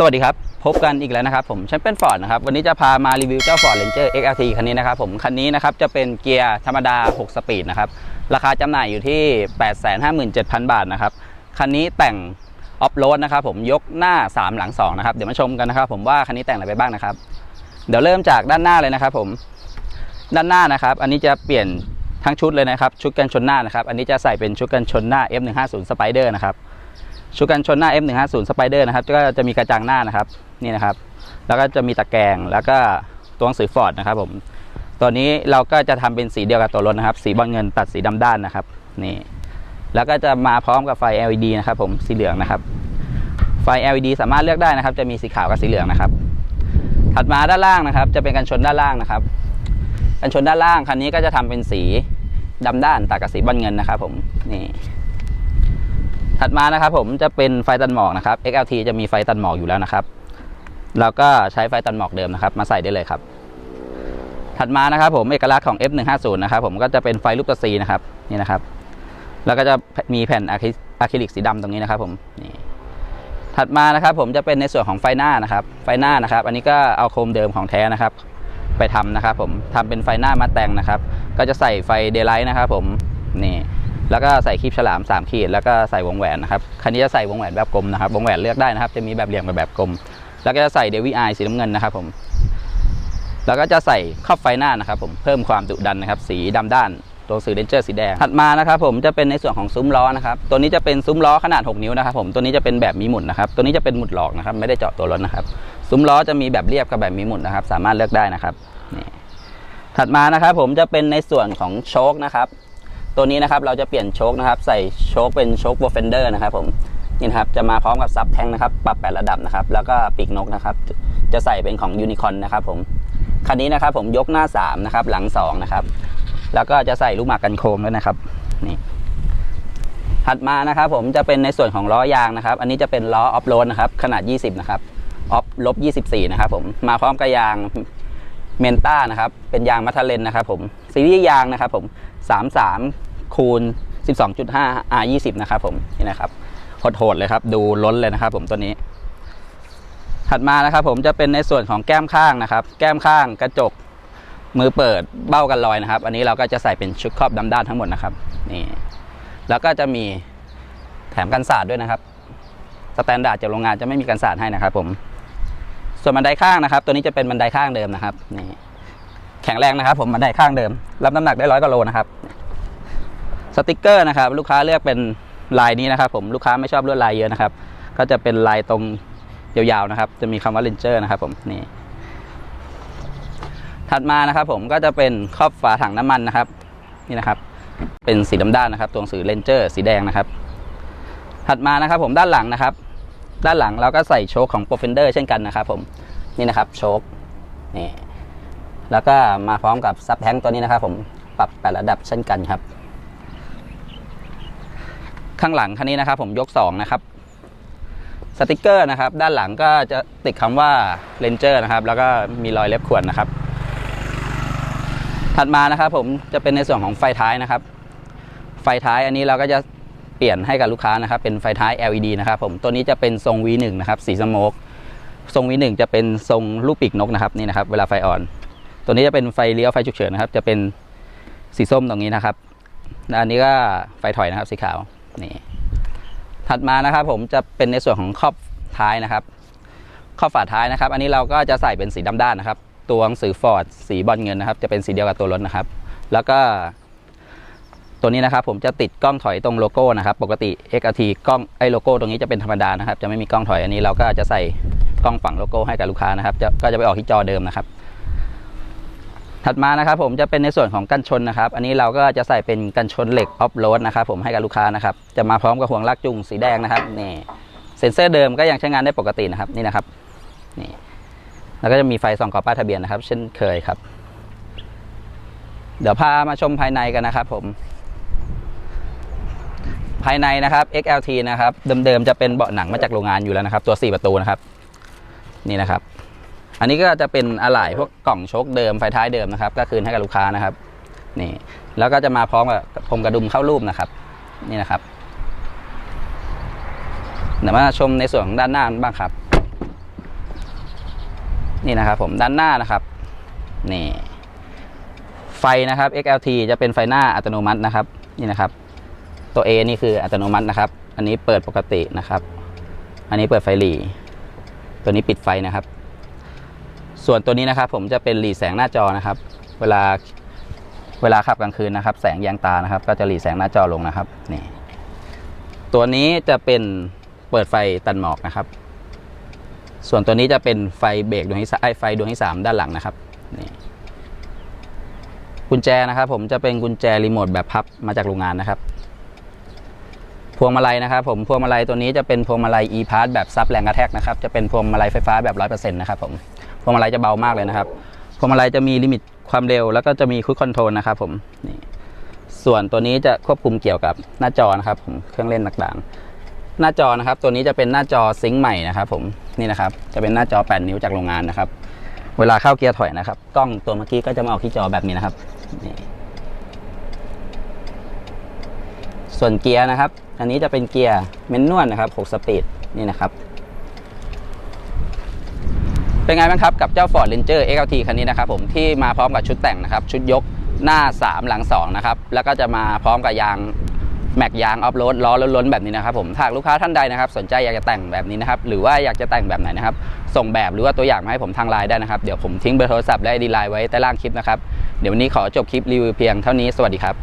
สวัสดีครับ พบกันอีกแล้วนะครับผมฉันเป็นฟอร์ดนะครับ วันนี้จะพามารีวิวเจ้า Ford Ranger XLT คันนี้นะครับผมคันนี้นะครับจะเป็นเกียร์ธรรมดา 6 สปีดนะครับ ราคาจำหน่ายอยู่ที่ 857,000 บาทนะครับ คันนี้แต่งออฟโรดนะครับผมยกหน้า 3 หลัง 2 นะครับ เดี๋ยวมาชมกันนะครับผมว่าคันนี้แต่งอะไรไปบ้างนะครับ เดี๋ยวเริ่มจากด้านหน้าเลยนะครับผมด้านหน้านะครับ อันนี้จะเปลี่ยนทั้งชุดเลยนะครับ ชุดกันชนหน้านะครับ อันนี้จะใส่เป็นชุดกันชนหน้า F150 Spider นะครับ ชุดกันชนหน้า F150 Spider นะครับก็จะมีกระจังหน้านะครับนี่นะครับ แล้วก็จะมีตะแกรงแล้วก็ตัวหนังสือฟอร์ดนะครับผมตัวนี้เราก็จะทำเป็นสีเดียวกับตัวรถนะครับ สีบอลเงินตัดสีดำด้านนะครับนี่แล้วก็จะมาพร้อมกับไฟ LED นะครับผมสีเหลืองนะครับ ไฟ LED สามารถเลือกได้นะครับ จะมีสีขาวกับสีเหลืองนะครับ ถัดมาด้านล่างนะครับ จะเป็นกันชนด้านล่างนะครับ กันชนด้านล่างคันนี้ก็จะทำเป็นสีดำด้านตัดกับสีบอลเงินนะครับ ผมนี่ ถัดมานะครับผมจะเป็นไฟตัดหมอกนะครับ XLT จะมีไฟตัดหมอกอยู่แล้วนะครับเราก็ใช้ไฟตัดหมอกเดิมนะครับ มาใส่ได้เลยครับ ถัดมานะครับผมเอกลักษณ์ของ F150 นะครับผมก็จะเป็นไฟรูปตัว C นะครับนี่นะครับ แล้วก็จะมีแผ่นอะคริอะคริลิกสีดำตรงนี้นะครับ ผมนี่ถัดมานะครับ ผมจะเป็นในส่วนของไฟหน้านะครับ ไฟหน้านะครับ อันนี้ก็เอาโคมเดิมของแท้นะครับ ไปทำนะครับ ผมทำเป็นไฟหน้ามาแต่งนะครับ ก็จะใส่ไฟเดย์ไลท์นะครับ ผมนี่ แล้วก็ใส่คลิปฉลาม 3 ขีด แล้วก็ใส่วงแหวนนะครับ คันนี้จะใส่วงแหวนแบบกลมนะครับ วงแหวนเลือกได้นะครับ จะมีแบบเหลี่ยมกับแบบกลม แล้วก็จะใส่เดวิไอสีน้ำเงินนะครับผม แล้วก็จะใส่ครอบไฟหน้านะครับผม เพิ่มความดุดันนะครับ สีดำด้าน ตัวสื่อเรนเจอร์สีแดง ถัดมานะครับผมจะเป็นในส่วนของซุ้มล้อนะครับ ตัวนี้จะเป็นซุ้มล้อขนาด 6 นิ้วนะครับผม ตัวนี้จะเป็นแบบมีหมุนนะครับ ตัวนี้จะเป็นหมุดหลอกนะครับ ไม่ได้เจาะตัวรถนะครับ ซุ้มล้อจะมีแบบเรียบกับแบบมีหมุนนะครับ สามารถเลือกได้นะครับ นี่ ถัดมานะครับผมจะเป็นในส่วนของโชคนะครับ ตัวนี้นะครับเราจะเปลี่ยนโชคนะครับ ใส่โชคเป็นโชคโบเฟนเดอร์นะครับผมนี่นะครับจะมาพร้อมกับซับแทงนะครับปรับแปดระดับนะครับแล้วก็ปีกนกนะครับจะใส่เป็นของยูนิคอนนะครับผมคันนี้นะครับผมยกหน้า3นะครับหลัง2นะครับแล้วก็จะใส่ลูกหมากกันโคมด้วยนะครับนี่ถัดมานะครับผมจะเป็นในส่วนของล้อยางนะครับ อันนี้จะเป็นล้อออฟโรดนะครับขนาด 20 นะครับออฟลบ24 นะครับผมมาพร้อมกับยางเมนต้านะครับเป็นยางมัทเลนนะครับผมซีรีส์ยางนะครับผม 33 คูณ 12.5 R 20นะครับผมนี่นะครับโหดๆเลยครับ ดูล้นเลยนะครับ ผมตัวนี้ ถัดมานะครับ ผมจะเป็นในส่วนของแก้มข้างนะครับ แก้มข้างกระจกมือเปิดเบ้ากันลอยนะครับ อันนี้เราก็จะใส่เป็นชุดครอบดำด้านทั้งหมดนะครับนี่แล้วก็จะมีแถมกันสาดด้วยนะครับสแตนดาร์ดจากโรงงานจะไม่มีกันสาดให้นะครับ ผม ส่วนบันไดข้างนะครับ ตัวนี้จะเป็นบันไดข้างเดิมนะครับนี่แข็งแรงนะครับ ผมบันไดข้างเดิม รับน้ำหนักได้ร้อยกว่าโลนะครับ สติกเกอร์นะครับลูกค้าเลือกเป็นลายนี้นะครับผมลูกค้าไม่ชอบลวดลายเยอะนะครับ ก็จะเป็นลายตรงยาวๆนะครับ จะมีคำว่าเลนเจอร์นะครับผมนี่ถัดมานะครับผมก็จะเป็นครอบฝาถังน้ำมันนะครับ นี่นะครับ เป็นสีดำด้านนะครับ ตัวหนังสือเลนเจอร์สีแดงนะครับ ถัดมานะครับผมด้านหลังนะครับ ด้านหลังเราก็ใส่โชคของ p r o f e n d e r เช่นกันนะครับ ผมนี่นะครับโชคนี่แล้วก็มาพร้อมกับซับแทงตัวนี้นะครับ ผมปรับแปดระดับเช่นกันครับ ข้างหลังคันนี้นะครับ ผมยก 2 นะครับสติกเกอร์นะครับ ด้านหลังก็จะติดคำว่า Ranger นะครับ แล้วก็มีรอยเล็บขวดนะครับ ถัดมานะครับ ผมจะเป็นในส่วนของไฟท้ายนะครับ ไฟท้ายอันนี้เราก็จะเปลี่ยนให้กับลูกค้านะครับ เป็นไฟท้าย LED นะครับผมตัวนี้จะเป็นทรง V1 นะครับสีสโมกทรง V1 จะเป็นทรงลูกปีกนกนะครับนี่นะครับ เวลาไฟอ่อน ตัวนี้จะเป็นไฟเลี้ยวไฟฉุกเฉินนะครับ จะเป็นสีส้มตรงนี้นะครับอันนี้ก็ไฟถอยนะครับสีขาว นี่ถัดมานะครับผมจะเป็นในส่วนของครอบท้ายนะครับครอบฝาท้ายนะครับ อันนี้เราก็จะใส่เป็นสีดำด้านนะครับ ตัวหนังสือฟอร์ดสีบอลเงินนะครับ จะเป็นสีเดียวกับตัวรถนะครับ แล้วก็ ตัวนี้นะครับ ผมจะติดกล้องถอยตรงโลโก้นะครับ ปกติ XLT กล้องไอ้โลโก้ตรงนี้จะเป็นธรรมดานะครับ จะไม่มีกล้องถอยอันนี้เราก็จะใส่กล้องฝังโลโก้ให้กับลูกค้านะครับ ก็จะไปออกที่จอเดิมนะครับ ถัดมานะครับผมจะเป็นในส่วนของกันชนนะครับ อันนี้เราก็จะใส่เป็นกันชนเหล็กออฟโรดนะครับผมให้กับลูกค้านะครับ จะมาพร้อมกับห่วงลากจูงสีแดงนะครับนี่เซ็นเซอร์เดิมก็ยังใช้งานได้ปกตินะครับนี่นะครับนี่แล้วก็จะมีไฟส่องกรอบป้ายทะเบียนนะครับ เช่นเคยครับ เดี๋ยวพามาชมภายในกันนะครับผม ภายในนะครับ XLT นะครับ เดิมๆจะเป็นเบาะหนังมาจากโรงงานอยู่แล้วนะครับ ตัว 4 ประตูนะครับ นี่นะครับ อันนี้ก็จะเป็นอะไหล่พวกกล่องโชคเดิมไฟท้ายเดิมนะครับ ก็คืนให้กับลูกค้านะครับ นี่ แล้วก็จะมาพร้อมกับพรมกระดุมเข้ารูปนะครับ นี่นะครับเดี๋ยวมาชมในส่วนของด้านหน้าบ้างครับ นี่นะครับ ผมด้านหน้านะครับ นี่ ไฟนะครับ XLT จะเป็นไฟหน้าอัตโนมัตินะครับ นี่นะครับ ตัว A นี่คืออัตโนมัตินะครับ อันนี้เปิดปกตินะครับ อันนี้เปิดไฟหลี ตัวนี้ปิดไฟนะครับ ส่วนตัวนี้นะครับ ผมจะเป็นหลีแสงหน้าจอนะครับ เวลาเวลาขับกลางคืนนะครับ แสงแยงตานะครับ ก็จะหลีแสงหน้าจอลงนะครับนี่ตัวนี้จะเป็นเปิดไฟตันหมอกนะครับ ส่วนตัวนี้จะเป็นไฟเบรกดวงที่สามไอไฟดวงที่สามด้านหลังนะครับนี่กุญแจนะครับ ผมจะเป็นกุญแจรีโมทแบบพับมาจากโรงงานนะครับ พวงมาลัยนะครับผมพวงมาลัยตัวนี้จะเป็นพวงมาลัย e p a s s แบบซับแรงกระแทกนะครับจะเป็นพวงมาลัยไฟฟ้าแบบ100%นะครับผมพวงมาลัยจะเบามากเลยนะครับพวงมาลัยจะมีลิมิตความเร็ว แล้วก็จะมีคุ i คอนโทรลนะครับผมนี่ส่วนตัวนี้จะควบคุมเกี่ยวกับหน้าจอนะครับผมเครื่องเล่นต่างๆ หน้าจอนะครับ ตัวนี้จะเป็นหน้าจอซิงค์ใหม่นะครับผมนี่นะครับจะเป็นหน้าจอ 8 นิ้วจากโรงงานนะครับ เวลาเข้าเกียร์ถอยนะครับกล้องตัวเมื่อกี้ก็จะมาออกที่จอแบบนี้นะครับนี่ ส่วนเกียร์นะครับ อันนี้จะเป็นเกียร์เมนนวลนะครับ6สปีดนี่นะครับ เป็นไงบ้างครับกับเจ้า Ford Ranger XLT คันนี้นะครับผมที่มาพร้อมกับชุดแต่งนะครับ ชุดยกหน้า 3 หลัง 2 นะครับ แล้วก็จะมาพร้อมกับยางแม็กยางออฟโรดล้อล้นๆแบบนี้นะครับผมถ้าหากลูกค้าท่านใดนะครับสนใจอยากจะแต่งแบบนี้นะครับหรือว่าอยากจะแต่งแบบไหนนะครับส่งแบบหรือว่าตัวอย่างมาให้ผมทางไลน์ได้นะครับ เดี๋ยวผมทิ้งเบอร์โทรศัพท์และดีไลน์ไว้ใต้ล่างคลิปนะครับเดี๋ยววันนี้ขอจบคลิปรีวิวเพียงเท่านี้สวัสดีครับ